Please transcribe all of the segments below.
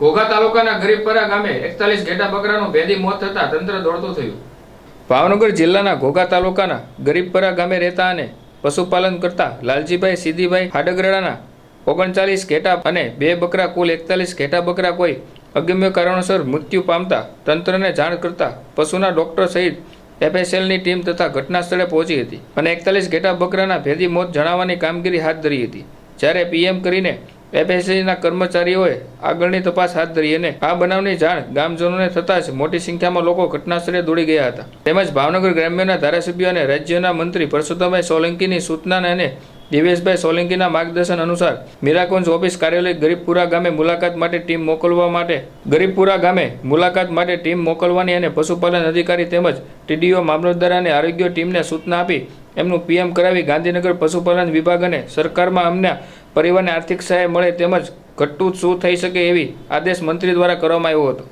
ઘોઘા તાલુકાના ગરીબપરા ગામે એકતાલીસ ઘેટા બકરાનું ભેદી મોત થતાં તંત્ર દોડતું થયું. ભાવનગર જિલ્લાના ઘોઘા તાલુકાના ગરીબપરા ગામે રહેતા અને પશુપાલન કરતા લાલજીભાઈ સીધીભાઈ હાડગરાડાના ઓગણચાલીસ ઘેટા અને બે બકરા, કુલ એકતાલીસ ઘેટા બકરા કોઈ અગમ્ય કારણોસર મૃત્યુ પામતા તંત્રને જાણ કરતા પશુના ડોક્ટર સહિત એફએસએલની ટીમ તથા ઘટના સ્થળે પહોંચી હતી અને એકતાલીસ ઘેટા બકરાના ભેદી મોત જણાવવાની કામગીરી હાથ ધરી હતી. જ્યારે પીએમ કરીને એફએસએલના કર્મચારીઓએ આગળની તપાસ હાથ ધરી અને આ બનાવની જાણ ગામજનોને થતાં જ મોટી સંખ્યામાં લોકો ઘટનાસ્થળે દોડી ગયા હતા. તેમજ ભાવનગર ગ્રામ્યના ધારાસભ્ય અને રાજ્યના મંત્રી પરસોત્તમભાઈ સોલંકીની સૂચનાને અને દિવેશભાઈ સોલંકીના માર્ગદર્શન અનુસાર મીરાકુંજ ઓફિસ કાર્યાલય ગરીબપુરા ગામે મુલાકાત માટે ટીમ મોકલવા માટે ગરીબપુરા ગામે મુલાકાત માટે ટીમ મોકલવાની અને પશુપાલન અધિકારી તેમજ ટીડીઓ મામલતદાર અને આરોગ્ય ટીમને સૂચના આપી એમનું પીએમ કરાવી ગાંધીનગર પશુપાલન વિભાગ અને સરકારમાં અમને પરિવારને આર્થિક સહાય મળે તેમજ ઘટતું શું થઈ શકે એવી આદેશ મંત્રી દ્વારા કરવામાં આવ્યો હતો.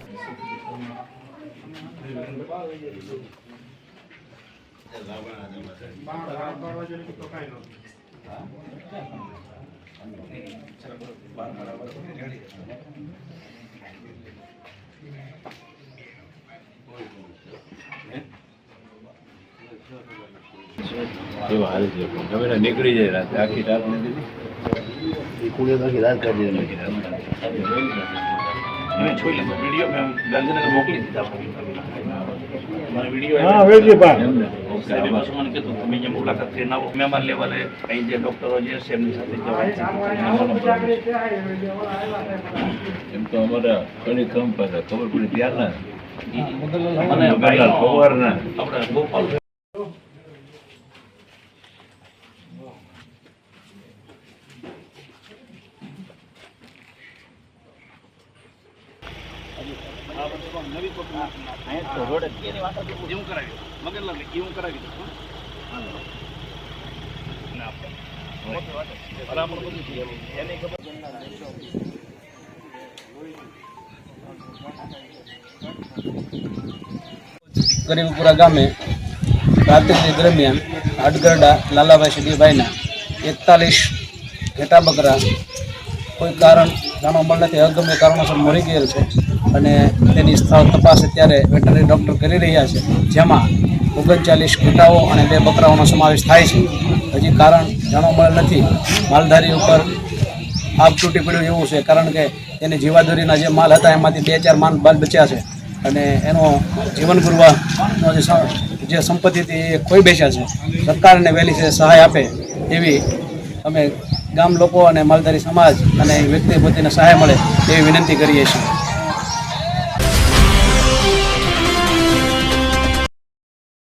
નીકળી જાય રાતે. આખી રાત નથી. મેં જોઈ લીધો વીડિયો મેં ગાંધીનગર મોકલી દીધા મને વીડિયો હા મને કીધું તમે અહીંયા મુલાકાત થઈને આવો મહેમાન લેવલે અહીં જે ડૉક્ટરો જે છે એમની સાથે એમ તો અમારા ઘણી કંપ હતા ખબર પડી ત્યારના મને પવારના આપણે ગોપાલ ગરીબપુરા ગામે રાત્રિ દરમિયાન અડગરડા લાલાભાઈ સિદ્ધિભાઈના એકતાલીસ ઘેટા બકરા કોઈ કારણ જાણવા મળે નથી. અગમ્ય કારણોસર મરી ગયેલ છે. અને તેની સ્થળ તપાસ અત્યારે વેટરનરી ડૉક્ટર કરી રહ્યા છે, જેમાં ઓગણચાલીસ ઘેટાઓ અને બે બકરાઓનો સમાવેશ થાય છે. હજી કારણ જાણવા મળેલ નથી. માલધારી ઉપર આગ તૂટી પડ્યું એવું છે, કારણ કે તેની જીવાદોરીના જે માલ હતા, એમાંથી બે ચાર માલ બાલ બચ્યા છે. અને એનો જીવન ગુરવાનો જે જે સંપત્તિ હતી, એ ખોઈ બેસ્યા છે. સરકારને વહેલી છે, સહાય આપે એવી અમે ગામ લોકો અને માલધારી સમાજ અને વ્યક્તિ પોતીને સહાય મળે એવી વિનંતી કરીએ છીએ.